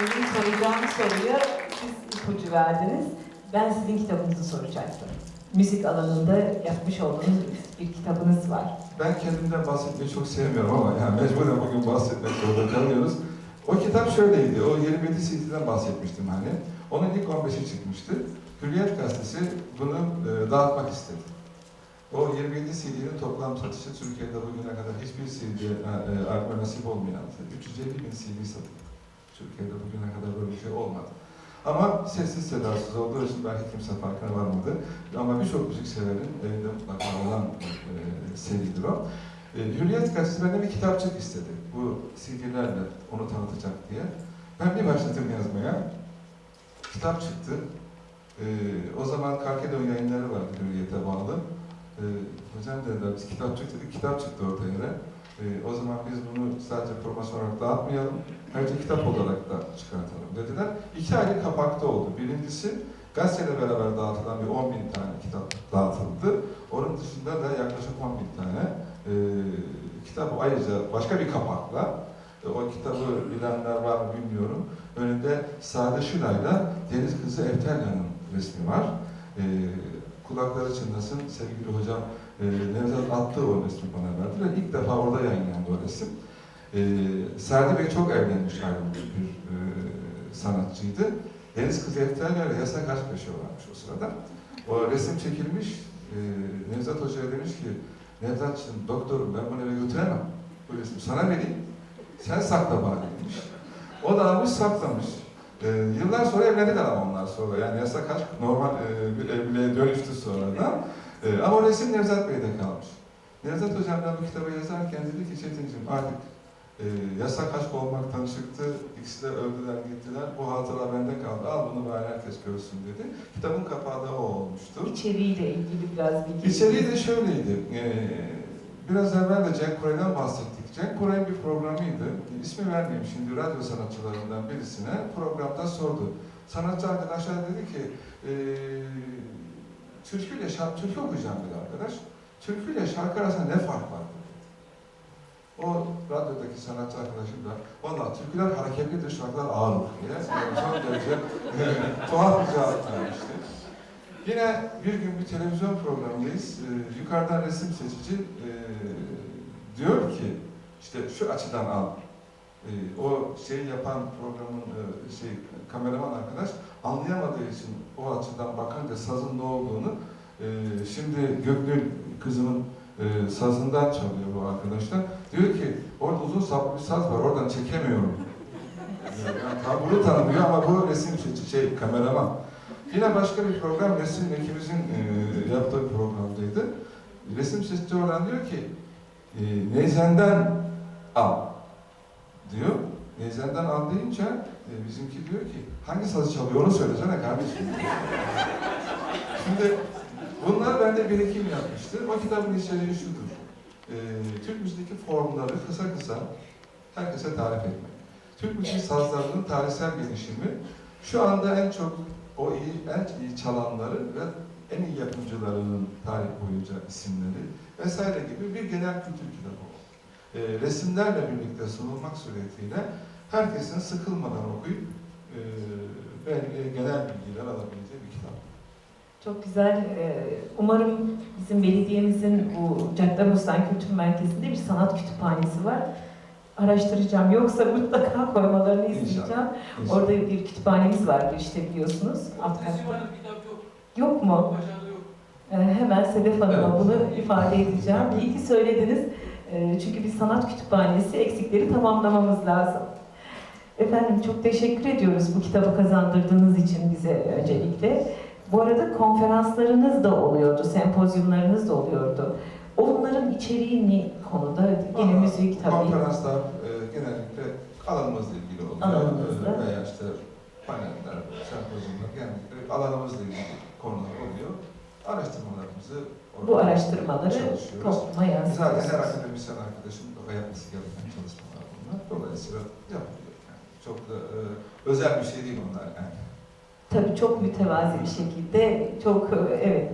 Benim soracağım soruya siz ipucu verdiniz. Ben sizin kitabınızı soracaktım. Müzik alanında yapmış olduğunuz bir kitabınız var. Ben kendimden bahsetmeyi çok sevmiyorum ama yani mecburen bugün bahsetmek zorunda kalıyoruz. O kitap şöyleydi, o 27 CD'den bahsetmiştim hani. Onun ilk 15'i çıkmıştı. Hürriyet Gazetesi bunu e, dağıtmak istedi. O 27 CD'nin toplam satışı Türkiye'de bugüne kadar hiçbir CD e, e, albüme nasip olmayan 350 bin CD satıldı. Türkiye'de bugüne kadar böyle bir şey olmadı. Ama sessiz sedasız olduğu için belki kimse farkına varmadı. Ama birçok müzik severin evinde mutlaka olan e, seridir o. E, Hürriyet Gazetesi benden bir kitapçık istedi. Bu CD'lerle onu tanıtacak diye. Ben bir başladım yazmaya. Kitap çıktı. E, o zaman Karkedon yayınları vardı Hürriyet'e bağlı. E, hocam dediler biz kitap çıktı. Kitap çıktı ortaya. E, o zaman biz bunu sadece promosyon olarak dağıtmayalım. Ayrıca kitap olarak da çıkartalım dediler. İki ayrı kapakta oldu. Birincisi gazeteyle beraber dağıtılan bir 10 bin tane kitap dağıtıldı. Onun dışında da yaklaşık 10 bin tane e, kitap ayrıca başka bir kapakla e, o kitabı bilenler var mı bilmiyorum. Önünde Sade Şılay'la Deniz Kızı Eftelyan'ın resmi var. E, kulakları çınlasın sevgili hocam e, Nevzat attı o resmi bana verdiler. İlk defa orada yayınlandı o resim. E, Sadi Bey çok evlenmiş ayrılmış bir e, sanatçıydı. Deniz Kızı Eftelyan'la yasak aşk yaşıyorlarmış o sırada. O resim çekilmiş. E, Nevzat Hoca'ya demiş ki Nevzatçığım doktorum ben bunu eve götüremem. Bu resmi sana vereyim. Sen sakla bari demiş. O da almış saklamış. Ee, yıllar sonra evlendiler ama onlar sonra. Yani yasak aşk normal e, bir evliliğe dönüştü sonradan. Ee, ama o resim Nevzat Bey'de kalmış. Nevzat Hocam ben bu kitabı yazarken dedi ki Çetincim artık e, yasak aşk olmaktan çıktı. İkisi de öldüler gittiler. Bu hatıra bende kaldı. Al bunu bari herkes görsün dedi. Kitabın kapağı da o olmuştu. İçeriğiyle ilgili biraz bilgi. İçeriği de şöyleydi. Ee, biraz evvel de Cenk Koray'dan bahsettik. Cenk Koray'ın bir programıydı. İsmi vermeyeyim şimdi radyo sanatçılarından birisine programda sordu. Sanatçı arkadaşlar dedi ki e, türküyle şarkı, türkü okuyacağım dedi arkadaş. Türküyle şarkı arasında ne fark var. O radyodaki sanatçı arkadaşım da valla türküler hareketlidir, şarkılar ağır diye yani son derece e, tuhaf bir cevap vermişti. Yine bir gün bir televizyon programındayız. Ee, yukarıdan resim seçici e, diyor ki işte şu açıdan al. Ee, o şey yapan programın e, şey kameraman arkadaş anlayamadığı için o açıdan bakınca sazın ne olduğunu e, şimdi Göknül kızımın e, sazından çalıyor bu arkadaşlar. Diyor ki orada uzun saplı bir saz var oradan çekemiyorum. Yani taburu tanımıyor ama bu resim seçici şey kameraman. Yine başka bir program resim ekibimizin e, yaptığı programdaydı. Resim seçici olan diyor ki e, Neyzen'den al diyor. Neyzen'den al deyince e, bizimki diyor ki hangi sazı çalıyor onu söylesene kardeşim. Şimdi bunlar bende birikim yapmıştır. O kitabın içeriği şudur. E, Türk müziğindeki formları kısa kısa herkese tarif etmek. Türk müziği sazlarının tarihsel gelişimi şu anda en çok o iyi, en iyi çalanları ve en iyi yapımcılarının tarih boyunca isimleri vesaire gibi bir genel kültür kitabı. E, resimlerle birlikte sunulmak suretiyle herkesin sıkılmadan okuyup e, genel bilgiler alabileceği bir kitap. Çok güzel. Ee, Umarım bizim belediyemizin bu Caddebostan Kültür Merkezi'nde bir sanat kütüphanesi var. Araştıracağım. Yoksa mutlaka koymalarını isteyeceğim. Orada bir kütüphanemiz var işte biliyorsunuz. Alt katta. Yok. Yok mu? Ee, Hemen Sedef Hanım'a Evet. bunu ifade edeceğim. İyi ki söylediniz. Ee, Çünkü bir sanat kütüphanesi eksikleri tamamlamamız lazım. Efendim çok teşekkür ediyoruz bu kitabı kazandırdığınız için bize öncelikle. Bu arada konferanslarınız da oluyordu, sempozyumlarınız da oluyordu. Onların içeriği ne konuda? Yine Aa, müzik tabii. Konferanslar e, genellikle alanımızla ilgili oluyor. Alanımızla. E, veya işte paneller, sempozyumlar genellikle alanımızla ilgili konular oluyor. Araştırmalarımızı Bu araştırmaları topluma Zaten her akademisyen arkadaşın da yapması gereken çalışmalar bunlar. Dolayısıyla yapılıyor. Yani. Çok da e, özel bir şey değil onlar yani. Tabii çok mütevazi bir şekilde, çok evet.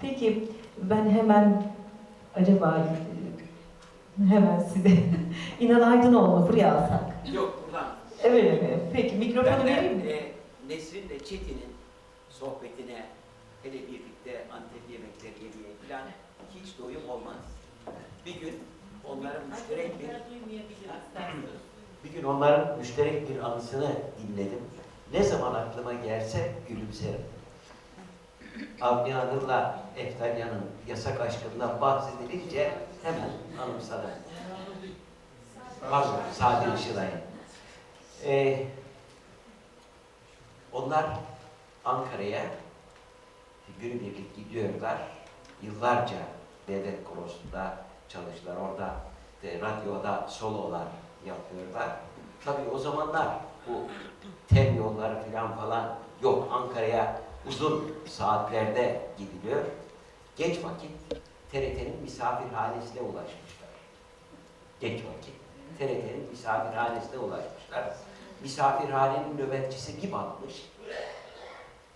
Peki ben hemen acaba hemen size İnan Aydınoğlu buraya alsak. Yok buradan. Evet, evet. Peki mikrofon Mikrofonu vereyim mi? e, Nesrin ile Çetin'in sohbetine hele birlikte Antep yemekleri yemeye falan hiç doyum olmaz. Bir gün onların müşterek bir bir gün onların müşterek bir anısını dinledim. Ne zaman aklıma gelse gülümserim. Avni Anıl'la Eftalyan'ın yasak aşkından bahsedilince hemen anımsadım. Pardon, Sadi Işılay'ın. Ee, onlar Ankara'ya günübirlik gidiyorlar. Yıllarca devlet korosunda çalıştılar. Orada de, radyoda sololar yapıyorlar. Tabii o zamanlar bu tem yolları falan falan yok. Ankara'ya uzun saatlerde gidiliyor. Geç vakit TRT'nin misafirhanesine ulaşmışlar. Geç vakit TRT'nin misafirhanesine ulaşmışlar. Misafirhanenin nöbetçisi bir bakmış.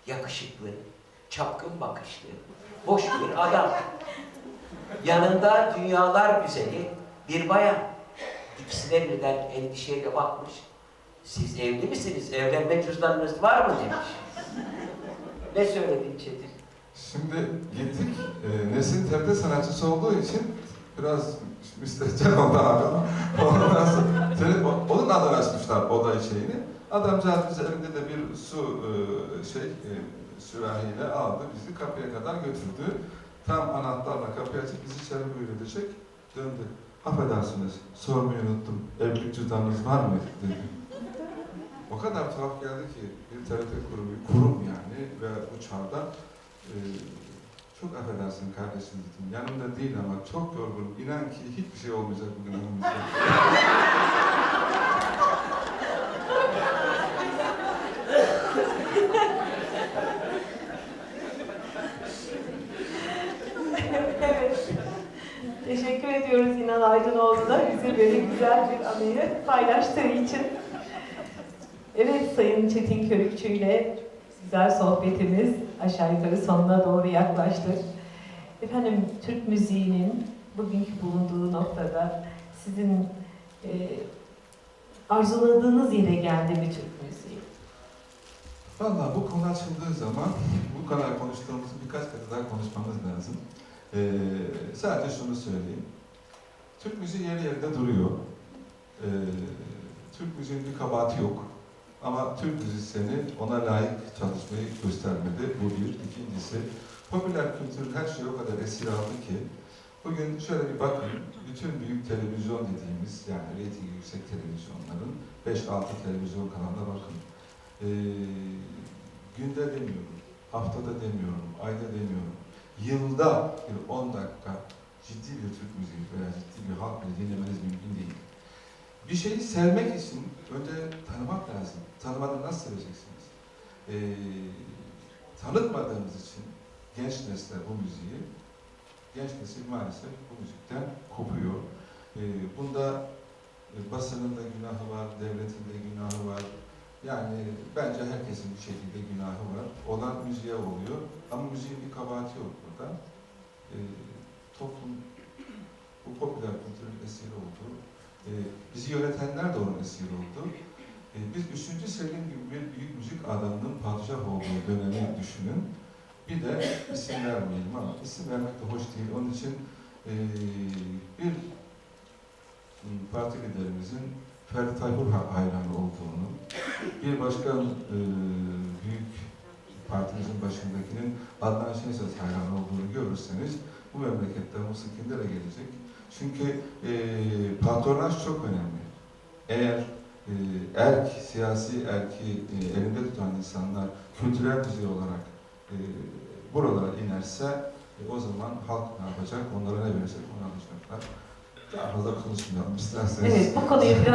Yakışıklı, çapkın bakışlı, boş bir adam. Yanında dünyalar güzeli bir bayan. İkisi de birden endişeyle bakmış. Siz evli misiniz? Evlenme cüzdanınız var mı demiş. Ne söyledin Çetin? Şimdi gittik. E, Nesin TRT sanatçısı olduğu için biraz müstehcen oldu abi ondan sonra onun adını açmışlar oda şeyini. Adamcağız elinde de bir su e, şey e, sürahiyle aldı bizi kapıya kadar götürdü. Tam anahtarla kapıyı açıp bizi içeri buyur edecek. Döndü. Affedersiniz, sormayı unuttum. Evlilik cüzdanınız var mı? dedi. O kadar tuhaf geldi ki bir TRT kurumu, kurum yani ve bu çağda e, çok affedersin kardeşim dedim. Yanımda değil ama çok yorgunum. İnan ki hiçbir şey olmayacak bugün önümüzde. evet. Teşekkür ediyoruz İnan Aydınoğlu'na bize böyle güzel bir anıyı paylaştığı için. Evet Sayın Çetin Körükçü ile güzel sohbetimiz aşağı yukarı sonuna doğru yaklaştı. Efendim Türk müziğinin bugünkü bulunduğu noktada sizin e, arzuladığınız yere geldi mi Türk müziği? Valla bu konu açıldığı zaman bu kadar konuştuğumuzu birkaç kere daha konuşmamız lazım. Ee, sadece şunu söyleyeyim. Türk müziği yeri yerinde duruyor. Ee, Türk müziğinin bir kabahati yok. Ama Türk müzisyeni ona layık çalışmayı göstermedi. Bu bir. İkincisi, popüler kültür her şeyi o kadar esir aldı ki bugün şöyle bir bakın, bütün büyük televizyon dediğimiz yani reytingi yüksek televizyonların 5-6 televizyon kanalına bakın. Ee, günde demiyorum, haftada demiyorum, ayda demiyorum. Yılda bir 10 dakika ciddi bir Türk müziği veya ciddi bir halk müziği dinlemeniz mümkün değil. Bir şeyi sevmek için önce tanımak lazım. Tanımadan nasıl seveceksiniz? Ee, tanıtmadığımız için genç nesle bu müziği, genç nesil maalesef bu müzikten kopuyor. Ee, bunda e, basının da günahı var, devletin de günahı var. Yani bence herkesin bir şekilde günahı var. Olan müziğe oluyor ama müziğin burada. Ee, toplum bu popüler kültürün esiri oldu. Ee, bizi yönetenler de onun esiri oldu. Ee, biz 3. Selim gibi bir büyük müzik adamının padişah olduğu dönemi düşünün. Bir de isim vermeyelim ama isim vermek de hoş değil. Onun için ee, bir m, parti liderimizin Ferdi Tayfur ha- hayranı olduğunu, bir başkan e, büyük partimizin başındakinin Adnan Şenses hayranı olduğunu görürseniz bu memlekette musikinlere gelecek. Çünkü e, patronaj çok önemli. Eğer e, erk, siyasi erki e, elinde tutan insanlar kültürel düzey olarak e, buralara inerse e, o zaman halk ne yapacak? Onlara ne verecek? Onu alacaklar. Daha fazla konuşmayalım isterseniz. Evet bu konuyu biraz